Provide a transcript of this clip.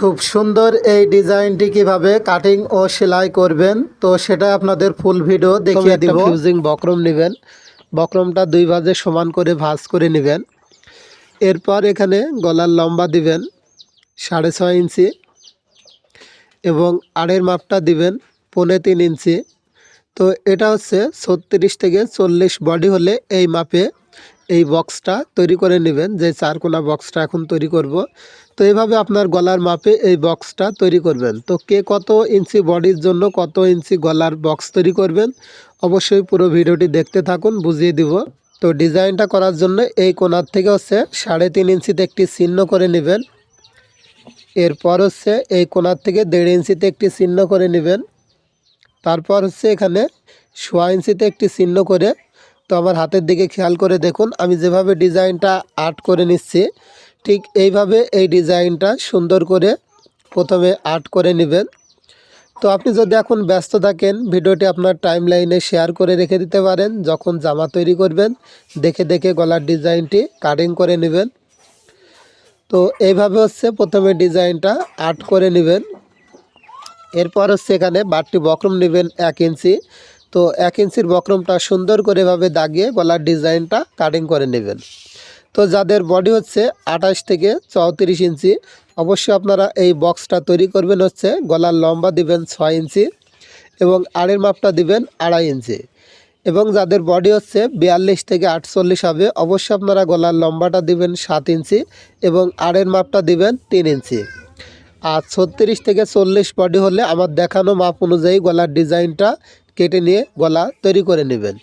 খুব সুন্দর এই ডিজাইনটি কীভাবে কাটিং ও সেলাই করবেন তো সেটা আপনাদের ফুল ভিডিও দেখিয়ে দিব। ফিউজিং বক্রম নেবেন। বক্রমটা দুই ভাজে সমান করে ভাঁজ করে নেবেন। এরপর এখানে গলার লম্বা দিবেন সাড়ে ছয় ইঞ্চি এবং আড়ের মাপটা দিবেন পৌনে তিন ইঞ্চি। তো এটা হচ্ছে ছত্রিশ থেকে চল্লিশ বডি হলে এই মাপে এই বক্সটা তৈরি করে নেবেন, যে চারকোনা বক্সটা এখন তৈরি করব। তো এইভাবে আপনার গলার মাপে এই বক্সটা তৈরি করবেন। তো কে কত ইঞ্চি বডির জন্য কত ইঞ্চি গলার বক্স তৈরি করবেন, অবশ্যই পুরো ভিডিওটি দেখতে থাকুন, বুঝিয়ে দিব। তো ডিজাইনটা করার জন্য এই কোনার থেকে হচ্ছে সাড়ে তিন ইঞ্চিতে একটি চিহ্ন করে নেবেন। এরপর হচ্ছে এই কোনার থেকে দেড় ইঞ্চিতে একটি চিহ্ন করে নেবেন। তারপর হচ্ছে এখানে সোয়া ইঞ্চিতে একটি চিহ্ন করে তো আমার হাতের দিকে খেয়াল করে দেখুন, আমি যেভাবে ডিজাইনটা আর্ট করে নিচ্ছি, ঠিক এইভাবে এই ডিজাইনটা সুন্দর করে প্রথমে আর্ট করে নেবেন। তো আপনি যদি এখন ব্যস্ত থাকেন, ভিডিওটি আপনার টাইম লাইনে শেয়ার করে রেখে দিতে পারেন, যখন জামা তৈরি করবেন, দেখে দেখে গলার ডিজাইনটি কাটিং করে নেবেন। তো এইভাবে হচ্ছে প্রথমে ডিজাইনটা আর্ট করে নেবেন। এরপর হচ্ছে এখানে বাটটি বক্রম নেবেন এক ইঞ্চি। তো এক ইঞ্চির বক্রমটা সুন্দর করে এভাবে দাগিয়ে গলার ডিজাইনটা কাটিং করে নেবেন। তো যাদের বডি হচ্ছে আঠাশ থেকে চৌত্রিশ ইঞ্চি, অবশ্যই আপনারা এই বক্সটা তৈরি করবেন হচ্ছে গলার লম্বা দিবেন ছয় ইঞ্চি এবং আড়ের মাপটা দিবেন আড়াই ইঞ্চি। এবং যাদের বডি হচ্ছে বিয়াল্লিশ থেকে আটচল্লিশ হবে, অবশ্যই আপনারা গলার লম্বাটা দিবেন সাত ইঞ্চি এবং আড়ের মাপটা দিবেন তিন ইঞ্চি। আর ছত্রিশ থেকে চল্লিশ বডি হলে আমার দেখানো মাপ অনুযায়ী গলার ডিজাইনটা কেটে নিয়ে গলা তৈরি করে নেবেন।